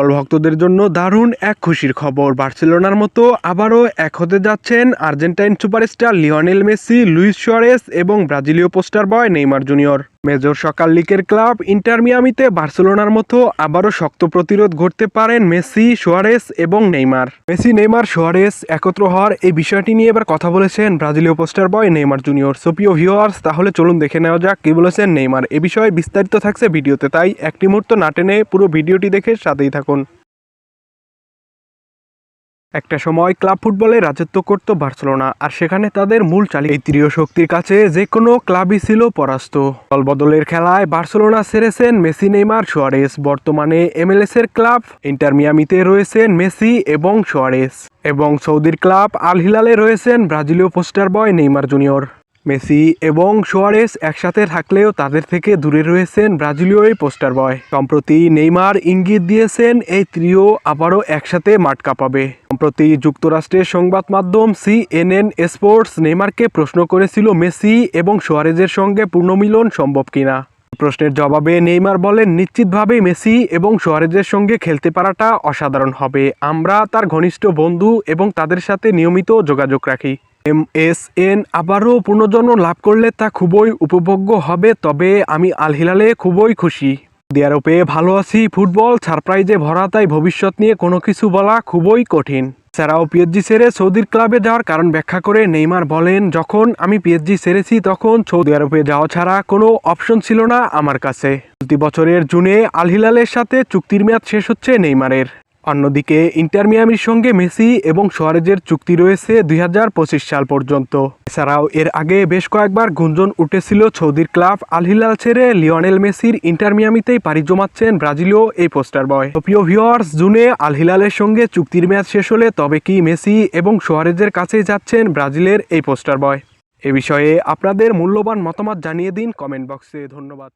দল ভক্তদের জন্য দারুণ এক খুশির খবর। বার্সেলোনার মতো আবারও এক হতে যাচ্ছেন Argentine superstar Lionel Messi, Luis Suarez এবং ব্রাজিলীয় poster boy Neymar junior. Major soccer লিগের ক্লাব ইন্টার মিয়ামিতে বার্সেলোনার মতো আবারও শক্ত প্রতিরোধ ঘটতে পারেন মেসি, সোয়ারেস এবং নেইমার। মেসি, নেইমার, সুয়ারেস একত্র হওয়ার এই বিষয়টি নিয়ে এবার কথা বলেছেন ব্রাজিলীয় পোস্টার বয় নেইমার জুনিয়র। সোপিও ভিওয়ার্স তাহলে চলুন দেখে নেওয়া যাক কি বলেছেন নেইমার। এ বিষয়ে বিস্তারিত থাকছে ভিডিওতে, তাই একটি মুহূর্ত না টেনে পুরো ভিডিওটি দেখে সাথেই থাকুন। একটা সময় ক্লাব ফুটবলে রাজত্ব করত বার্সেলোনা, আর সেখানে তাদের মূল চালি এই তৃতীয় শক্তির কাছে যে কোনো ক্লাবই ছিল পরাস্ত। দলবদলের খেলায় বার্সেলোনা সেরেছেন মেসি, নেইমার সোয়ারেস বর্তমানে এমএলএস এর ক্লাব ইন্টার মিয়ামিতে রয়েছেন মেসি এবং সোয়ারেস এবং সৌদির ক্লাব আল হিলালে রয়েছেন ব্রাজিলীয় poster boy Neymar junior. Messi এবং সোয়ারেস একসাথে থাকলেও তাদের থেকে দূরে রয়েছেন ব্রাজিলীয় এই পোস্টার বয়। সম্প্রতি নেইমার ইঙ্গিত দিয়েছেন এই ত্রিও আবারও একসাথে মাঠ কাঁপাবে। সম্প্রতি যুক্তরাষ্ট্রের সংবাদ মাধ্যম সিএনএন স্পোর্টস নেইমারকে প্রশ্ন করেছিল মেসি এবং সোয়ারেজের সঙ্গে পুনর্মিলন সম্ভব কিনা। প্রশ্নের জবাবে নেইমার বলেন, নিশ্চিতভাবেই মেসি এবং সোয়ারেজের সঙ্গে খেলতে পারাটা অসাধারণ হবে। আমরা তার ঘনিষ্ঠ বন্ধু এবং তাদের সাথে নিয়মিত যোগাযোগ রাখি। এম এস এন আবারও পুনর্জন্ম লাভ করলে তা খুবই উপভোগ্য হবে, তবে আমি আল হিলালে খুবই খুশি। সৌদি আরবে ভালো আছি, ফুটবল সারপ্রাইজে ভরা, তাই ভবিষ্যৎ নিয়ে কোনো কিছু বলা খুবই কঠিন। এছাড়াও পিএসজি সেরে সৌদির ক্লাবে যাওয়ার কারণ ব্যাখ্যা করে নেইমার বলেন, যখন আমি পিএসজি সেরেছি, তখন সৌদি আরবে যাওয়া ছাড়া কোনো অপশন ছিল না আমার কাছে। চলতি বছরের জুনে আল হিলালের সাথে চুক্তির মেয়াদ শেষ হচ্ছে নেইমারের। অন্যদিকে, ইন্টার মিয়ামির সঙ্গে মেসি এবং সোয়ারেজের চুক্তি রয়েছে দুই হাজার পঁচিশ সাল পর্যন্ত। এছাড়াও, এর আগে বেশ কয়েকবার গুঞ্জন উঠেছিল সৌদির ক্লাব আল হিলাল ছেড়ে লিওনেল মেসির ইন্টার মিয়ামিতেই পাড়ি জমাচ্ছেন ব্রাজিলীয় এই পোস্টার বয়। প্রিয় ভিওয়ার্স জুনে আল হিলালের সঙ্গে চুক্তির ম্যাচ শেষ হলে তবে কি মেসি এবং সোয়ারেজের কাছেই যাচ্ছেন ব্রাজিলের এই পোস্টার বয়? এ বিষয়ে আপনাদের মূল্যবান মতামত জানিয়ে দিন কমেন্ট বক্সে। ধন্যবাদ।